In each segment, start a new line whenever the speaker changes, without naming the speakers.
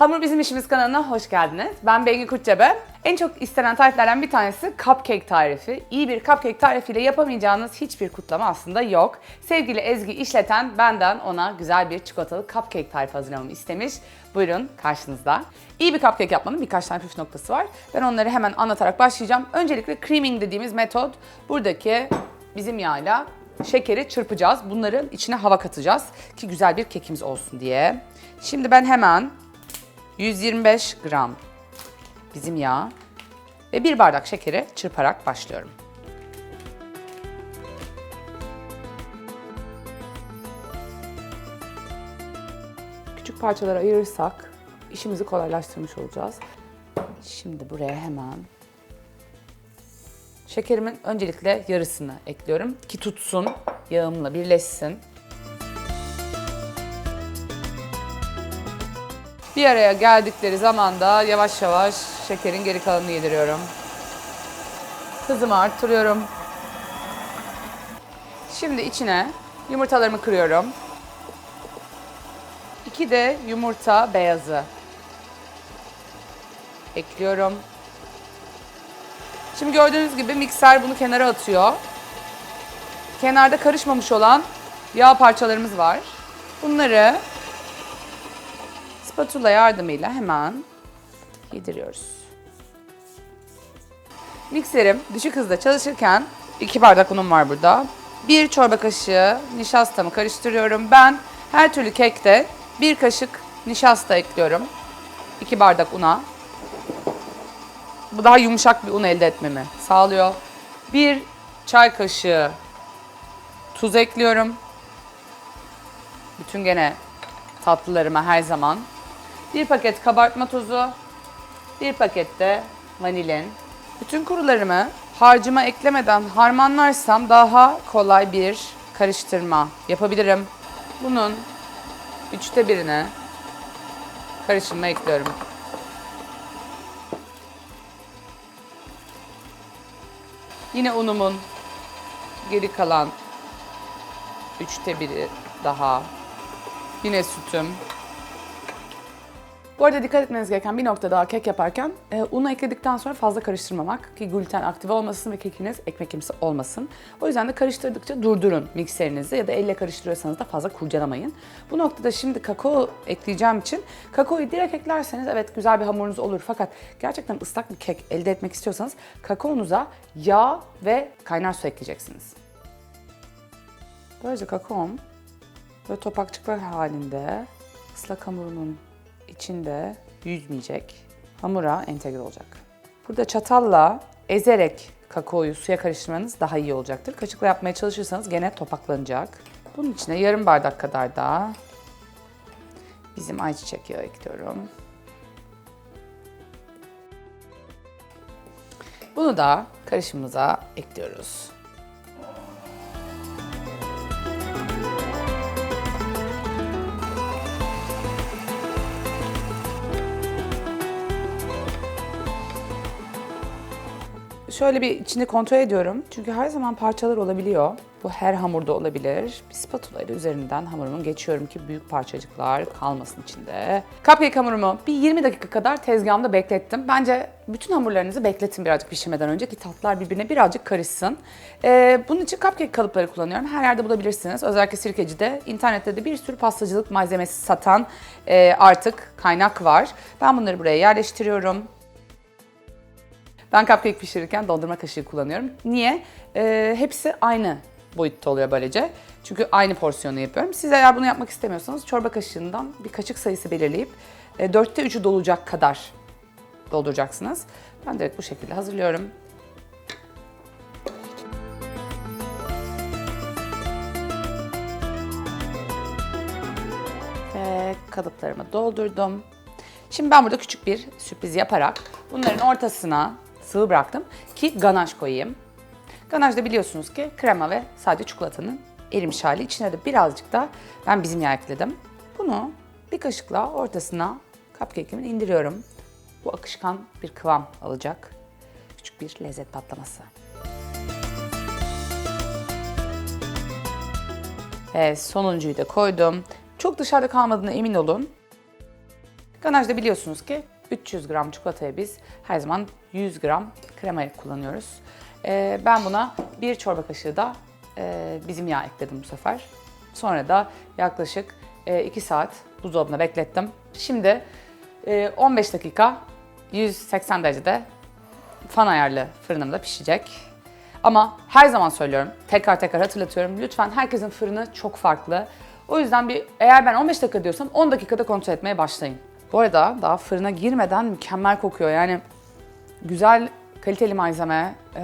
Hamur Bizim İşimiz kanalına hoş geldiniz. Ben Bengi Kurtçebe. En çok istenen tariflerden bir tanesi cupcake tarifi. İyi bir cupcake tarifiyle yapamayacağınız hiçbir kutlama aslında yok. Sevgili Ezgi işleten benden ona güzel bir çikolatalı cupcake tarifi hazırlamamı istemiş. Buyurun karşınızda. İyi bir cupcake yapmanın birkaç tane püf noktası var. Ben onları hemen anlatarak başlayacağım. Öncelikle creaming dediğimiz metot buradaki bizim yağla şekeri çırpacağız. Bunların içine hava katacağız ki güzel bir kekimiz olsun diye. Şimdi ben hemen 125 gram bizim yağ ve bir bardak şekeri çırparak başlıyorum. Küçük parçalara ayırırsak işimizi kolaylaştırmış olacağız. Şimdi buraya hemen şekerimin öncelikle yarısını ekliyorum ki tutsun, yağımla birleşsin. Bir araya geldikleri zaman da yavaş yavaş şekerin geri kalanını yediriyorum. Hızımı arttırıyorum. Şimdi içine yumurtalarımı kırıyorum. İki de yumurta beyazı ekliyorum. Şimdi gördüğünüz gibi mikser bunu kenara atıyor. Kenarda karışmamış olan yağ parçalarımız var. Bunları spatula yardımıyla hemen yediriyoruz. Mikserim düşük hızda çalışırken iki bardak unum var burada. Bir çorba kaşığı nişastamı karıştırıyorum. Ben her türlü kekte bir kaşık nişasta ekliyorum. İki bardak una. Bu daha yumuşak bir un elde etmemi sağlıyor. Bir çay kaşığı tuz ekliyorum. Bütün gene tatlılarıma her zaman. Bir paket kabartma tozu, bir paket de vanilin. Bütün kurularımı harcıma eklemeden harmanlarsam daha kolay bir karıştırma yapabilirim. Bunun üçte birine karışıma ekliyorum. Yine unumun geri kalan üçte biri daha. Yine sütüm. Bu arada dikkat etmeniz gereken bir nokta daha kek yaparken e, unu ekledikten sonra fazla karıştırmamak ki gluten aktive olmasın ve kekiniz ekmek kimsi olmasın. O yüzden de karıştırdıkça durdurun mikserinizi ya da elle karıştırıyorsanız da fazla kurcalamayın. Bu noktada şimdi kakao ekleyeceğim için kakaoyu direkt eklerseniz evet güzel bir hamurunuz olur fakat gerçekten ıslak bir kek elde etmek istiyorsanız kakaonuza yağ ve kaynar su ekleyeceksiniz. Böylece kakaom böyle topakçıklar halinde ıslak hamurumun içinde yüzmeyecek, hamura entegre olacak. Burada çatalla ezerek kakaoyu suya karıştırmanız daha iyi olacaktır. Kaşıkla yapmaya çalışırsanız gene topaklanacak. Bunun içine yarım bardak kadar da bizim ayçiçek yağı ekliyorum. Bunu da karışımımıza ekliyoruz. Şöyle bir içini kontrol ediyorum. Çünkü her zaman parçalar olabiliyor. Bu her hamurda olabilir. Bir spatula ile üzerinden hamurumu geçiyorum ki büyük parçacıklar kalmasın içinde. Cupcake hamurumu bir 20 dakika kadar tezgahımda beklettim. Bence bütün hamurlarınızı bekletin birazcık pişirmeden önce ki tatlar birbirine birazcık karışsın. Ee, bunun için cupcake kalıpları kullanıyorum. Her yerde bulabilirsiniz. Özellikle sirkecide. internette de bir sürü pastacılık malzemesi satan e, artık kaynak var. Ben bunları buraya yerleştiriyorum. Ben cupcake pişirirken dondurma kaşığı kullanıyorum. Niye? Ee, hepsi aynı boyutta oluyor böylece. Çünkü aynı porsiyonu yapıyorum. Siz eğer bunu yapmak istemiyorsanız çorba kaşığından bir kaşık sayısı belirleyip e, dörtte üçü dolacak kadar dolduracaksınız. Ben direkt bu şekilde hazırlıyorum. Ve kalıplarımı doldurdum. Şimdi ben burada küçük bir sürpriz yaparak bunların ortasına sıvı bıraktım ki ganaj koyayım. Ganaj da biliyorsunuz ki krema ve sadece çikolatanın erimiş hali. İçine de birazcık da ben bizim yağ ekledim. Bunu bir kaşıkla ortasına cupcake'imin indiriyorum. Bu akışkan bir kıvam alacak. Küçük bir lezzet patlaması. Ve sonuncuyu da koydum. Çok dışarıda kalmadığına emin olun. Ganajda biliyorsunuz ki 300 gram çikolataya biz her zaman 100 gram kremayı kullanıyoruz. Ee, ben buna bir çorba kaşığı da e, bizim yağ ekledim bu sefer. Sonra da yaklaşık 2 saat buzdolabına beklettim. Şimdi e, 15 dakika 180 derecede fan ayarlı fırınımda pişecek. Ama her zaman söylüyorum, tekrar tekrar hatırlatıyorum. Lütfen herkesin fırını çok farklı. O yüzden bir eğer ben 15 dakika diyorsam 10 dakikada kontrol etmeye başlayın. Bu arada daha fırına girmeden mükemmel kokuyor. Yani güzel, kaliteli malzeme, e,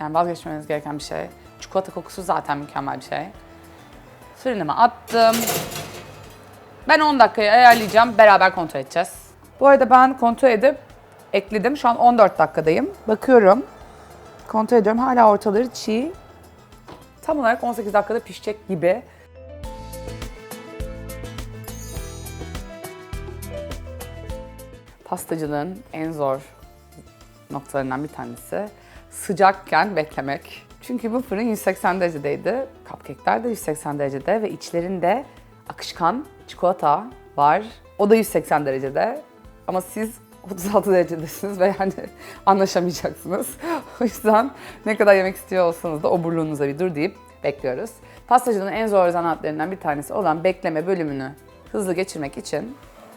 yani vazgeçmeniz gereken bir şey. Çikolata kokusu zaten mükemmel bir şey. Fırınıma attım. Ben 10 dakikaya ayarlayacağım. Beraber kontrol edeceğiz. Bu arada ben kontrol edip ekledim. Şu an 14 dakikadayım. Bakıyorum. Kontrol ediyorum. Hala ortaları çiğ. Tam olarak 18 dakikada pişecek gibi. Pastacılığın en zor noktalarından bir tanesi sıcakken beklemek. Çünkü bu fırın 180 derecedeydi. Cupcake'ler de 180 derecede ve içlerinde akışkan çikolata var. O da 180 derecede. Ama siz 36 derecedesiniz ve yani anlaşamayacaksınız. o yüzden ne kadar yemek istiyor olsanız da oburluğunuza bir dur deyip bekliyoruz. Pastacılığın en zor zanaatlarından bir tanesi olan bekleme bölümünü hızlı geçirmek için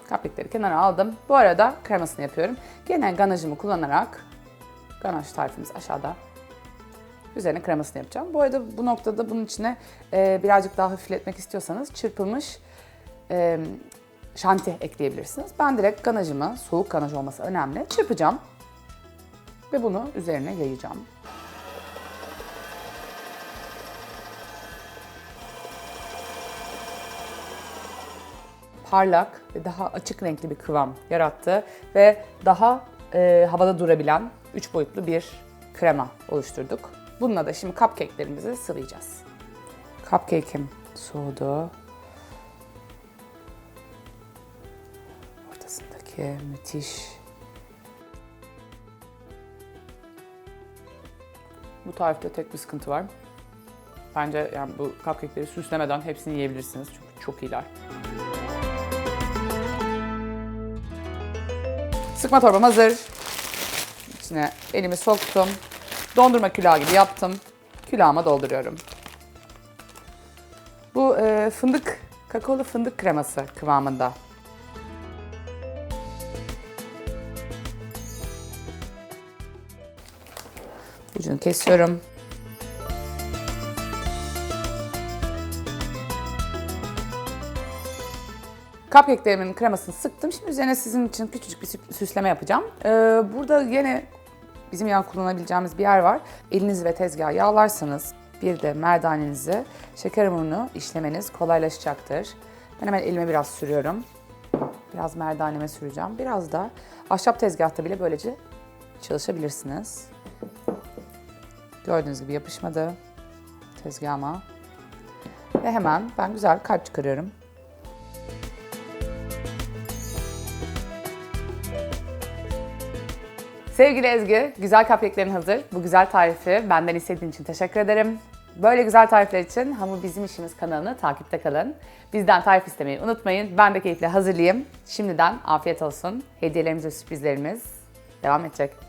cupcake'leri kenara aldım. Bu arada kremasını yapıyorum. Gene ganajımı kullanarak ganaj tarifimiz aşağıda. Üzerine kremasını yapacağım. Bu arada bu noktada bunun içine e, birazcık daha hafifletmek istiyorsanız çırpılmış e, şanti ekleyebilirsiniz. Ben direkt ganajımı, soğuk ganaj olması önemli, çırpacağım. Ve bunu üzerine yayacağım. Parlak ve daha açık renkli bir kıvam yarattı ve daha e, havada durabilen 3 boyutlu bir krema oluşturduk. Bununla da şimdi cupcake'lerimizi sıvayacağız. Cupcake'im soğudu. Ortasındaki müthiş Bu tarifte tek bir sıkıntı var. Bence yani bu cupcake'leri süslemeden hepsini yiyebilirsiniz çünkü çok iyiler. Sıkma torbam hazır. İçine elimi soktum. Dondurma külahı gibi yaptım. Külahıma dolduruyorum. Bu e, fındık, kakaolu fındık kreması kıvamında. Ucunu kesiyorum. Cupcake'lerimin kremasını sıktım. Şimdi üzerine sizin için küçücük bir sü- süsleme yapacağım. Ee, burada yine bizim yağ kullanabileceğimiz bir yer var. Elinizi ve tezgahı yağlarsanız bir de merdanenizi şeker hamurunu işlemeniz kolaylaşacaktır. Ben hemen elime biraz sürüyorum. Biraz merdaneme süreceğim. Biraz da ahşap tezgahta bile böylece çalışabilirsiniz. Gördüğünüz gibi yapışmadı tezgahıma. Ve hemen ben güzel kalp çıkarıyorum. Sevgili Ezgi, güzel cupcake'lerin hazır. Bu güzel tarifi benden istediğin için teşekkür ederim. Böyle güzel tarifler için Hamur Bizim İşimiz kanalını takipte kalın. Bizden tarif istemeyi unutmayın. Ben de keyifle hazırlayayım. Şimdiden afiyet olsun. Hediyelerimiz ve sürprizlerimiz devam edecek.